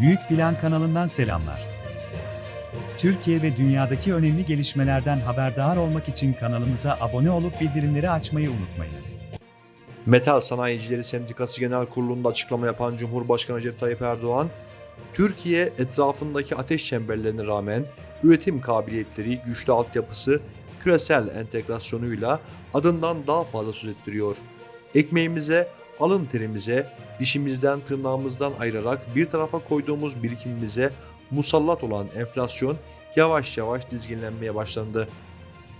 Büyük Plan kanalından selamlar. Türkiye ve dünyadaki önemli gelişmelerden haberdar olmak için kanalımıza abone olup bildirimleri açmayı unutmayınız. Metal Sanayicileri Sendikası Genel Kurulu'nda açıklama yapan Cumhurbaşkanı Recep Tayyip Erdoğan, Türkiye etrafındaki ateş çemberlerine rağmen üretim kabiliyetleri, güçlü altyapısı, küresel entegrasyonuyla adından daha fazla söz ettiriyor. Ekmeğimize, alın terimize, dişimizden tırnağımızdan ayırarak bir tarafa koyduğumuz birikimimize musallat olan enflasyon yavaş yavaş dizginlenmeye başlandı.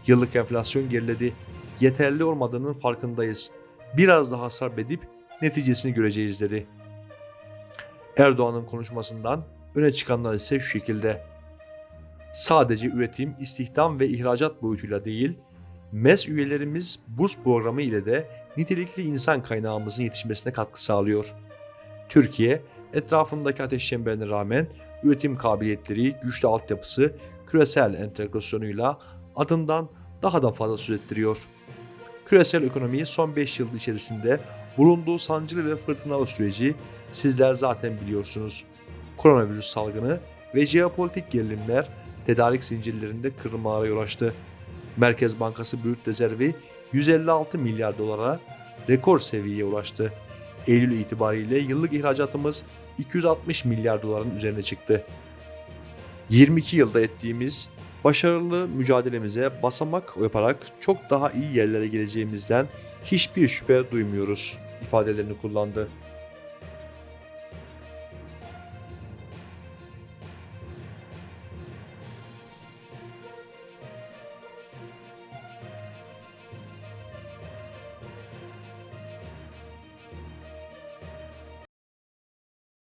Yıllık enflasyon geriledi. Yeterli olmadığının farkındayız biraz daha sabredip neticesini göreceğiz dedi. Erdoğan'ın konuşmasından öne çıkanlar ise şu şekilde. Sadece üretim, istihdam ve ihracat boyutuyla değil, MES üyelerimiz burs programı ile de nitelikli insan kaynağımızın yetişmesine katkı sağlıyor. Türkiye, etrafındaki ateş çemberine rağmen üretim kabiliyetleri, güçlü altyapısı, küresel entegrasyonuyla adından daha da fazla söz ettiriyor. Küresel ekonomiyi son 5 yıl içerisinde bulunduğu sancılı ve fırtınalı süreci sizler zaten biliyorsunuz. Koronavirüs salgını ve jeopolitik gerilimler tedarik zincirlerinde kırılmalara yol açtı. Merkez Bankası brüt rezervi 156 milyar dolara rekor seviyeye ulaştı. Eylül itibariyle yıllık ihracatımız 260 milyar doların üzerine çıktı. 22 yılda ettiğimiz başarılı mücadelemize basamak yaparak çok daha iyi yerlere geleceğimizden hiçbir şüphe duymuyoruz ifadelerini kullandı.